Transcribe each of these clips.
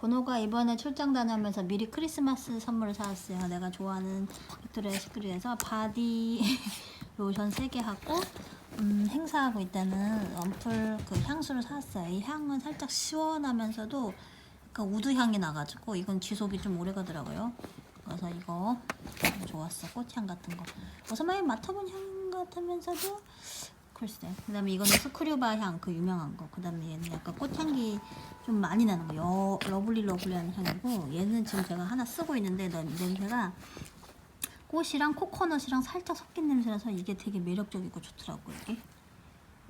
번호가 이번에 출장 다녀오면서 미리 크리스마스 선물을 사왔어요. 내가 좋아하는 빅토리아 시크릿에서 바디 로션 3개 하고 음, 행사하고 있다는 언플 그 향수를 사왔어요. 이 향은 살짝 시원하면서도 약간 우드 향이 나가지고 이건 지속이 좀 오래 가더라고요. 그래서 이거 좋았어. 꽃향 같은 거. 어서 많이 맡아본 향 같으면서도 글쎄. 그다음에 이거는 스크류바 향 그 유명한 거. 그 다음에 얘는 약간 꽃향기 좀 많이 나는 거. 여, 러블리 러블리한 향이고 얘는 지금 제가 하나 쓰고 있는데 너- 냄새가 꽃이랑 코코넛이랑 살짝 섞인 냄새라서 이게 되게 매력적이고 좋더라고 이게.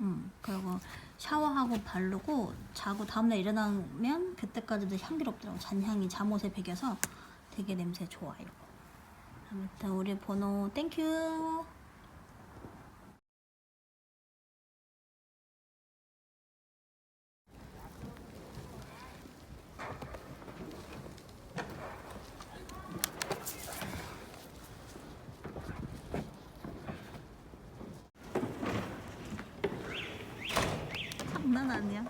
음 그리고 샤워하고 바르고 자고 다음날 일어나면 그때까지도 향기롭더라고 잔향이 잠옷에 배겨서 되게 냄새 좋아요. 아무튼 우리 번호 땡큐. 장난 아니야.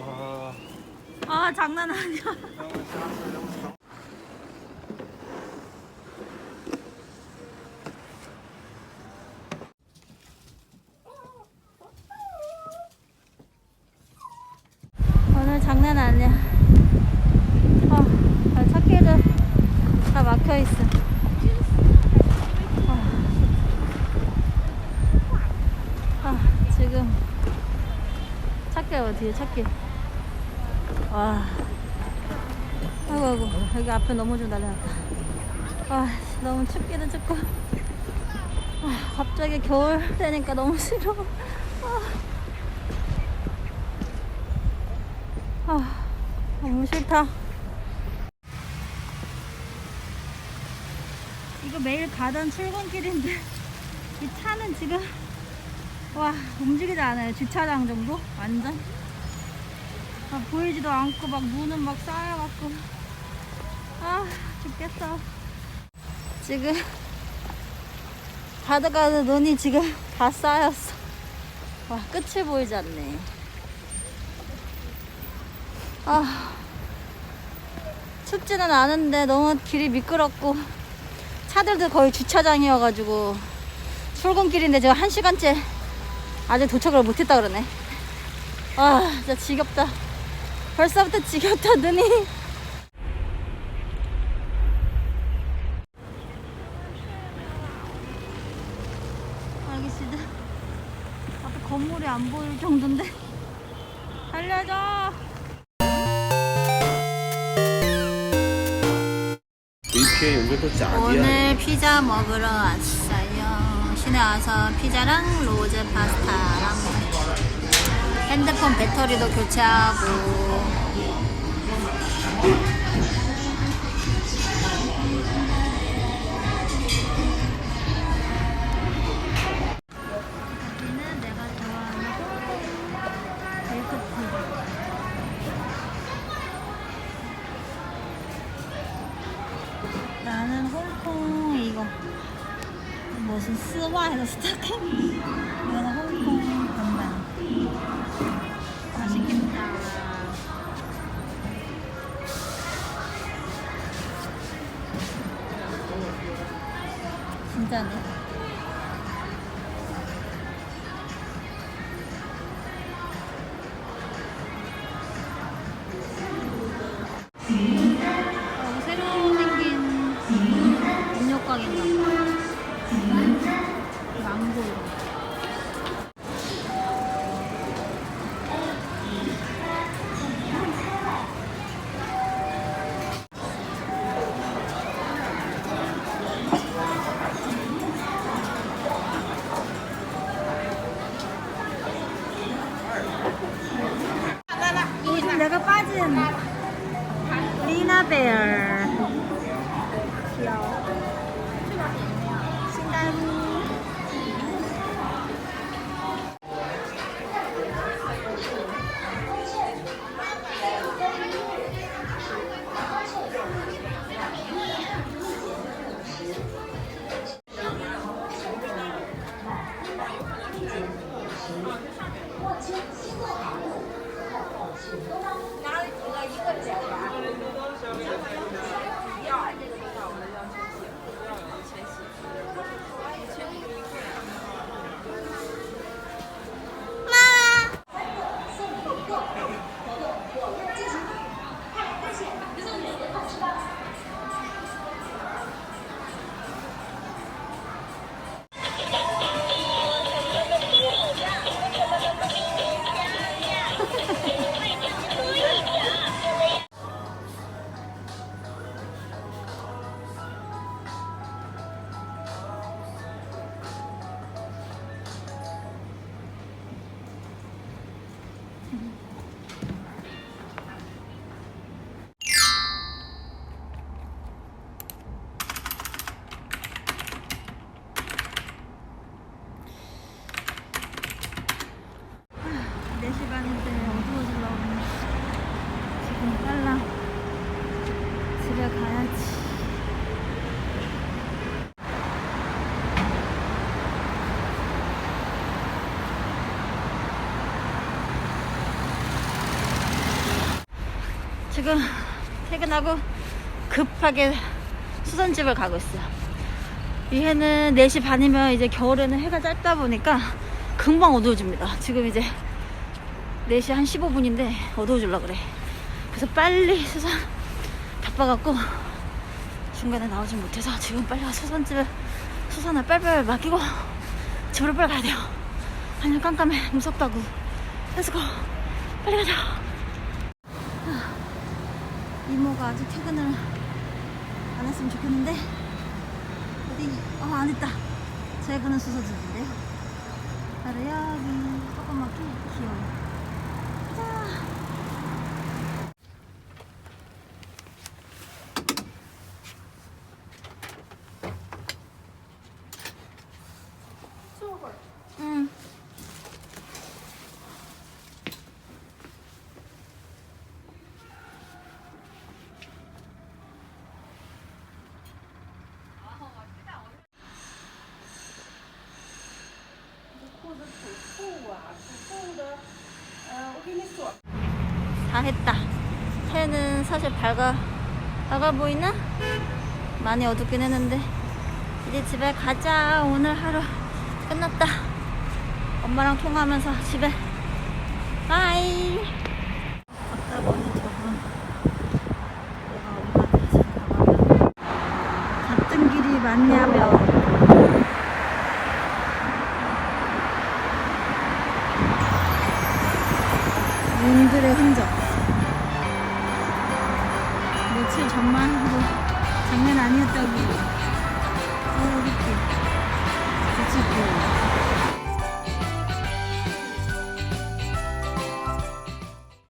와. 아 장난 아니야. 어, 아, 찾기도 다 막혀 있어. 아, 아, 지금 찾기 어디에 찾기. 와. 아이고, 아이고, 여기 앞에 넘어져 날려놨다. 아, 너무 춥기도 춥고. 아, 갑자기 겨울 되니까 너무 싫어. 아, 아 너무 싫다. 이거 매일 가던 출근길인데, 이 차는 지금, 와, 움직이지 않아요. 주차장 정도? 완전. 아, 보이지도 않고 막 눈은 막 쌓여갖고 아 죽겠어 지금 바다가는 눈이 지금 다 쌓였어 와 끝이 보이지 않네 아 춥지는 않은데 너무 길이 미끄럽고 차들도 거의 주차장이어가지고 출근길인데 지금 한 시간째 아직 도착을 못했다 그러네. 아 진짜 지겹다. 벌써부터 지겹다 눈이. 알겠습니다. 앞에 건물이 안 보일 정도인데. 알려줘 VPN 연결도지 아니야. 오늘 피자 먹으러 왔어요 시내 와서 피자랑 로제 파스타랑 핸드폰 배터리도 교체하고 나는 홍콩 이거 무슨 스와에서 스타킹 이거는 홍콩 반반. 맛있겠다. 진짜네 집에 가야지. 지금 퇴근하고 급하게 수선집을 가고 있어요. 이 해는 4시 반이면 이제 겨울에는 해가 짧다 보니까 금방 어두워집니다. 지금 이제 4시 한 15분인데 어두워질라 그래. 그래서 빨리 수선 바빠갖고 중간에 나오지 못해서 지금 빨리 가서 수선집에 수선을 빨빨 맡기고 집으로 빨리 가야 돼요. 아니면 깜깜해 무섭다고. 렛츠고 빨리 가자. 아, 이모가 아직 퇴근을 안 했으면 좋겠는데 어디 어 안 했다. 제가 가는 수서집인데요. 바로 여기 조그맣게 귀여워. 가자. 응. 다 했다. 해는 사실 밝아, 밝아 보이나? 많이 어둡긴 했는데. 이제 집에 가자. 오늘 하루 끝났다. 엄마랑 통화하면서 집에. 바이. 걷다 보니 저분. 내가 엄마한테 가봐면. 같은 길이 맞냐며. 눈들의 흔적. 며칠 전만 해도 장난 아니었다고. 어, 이렇게. 그.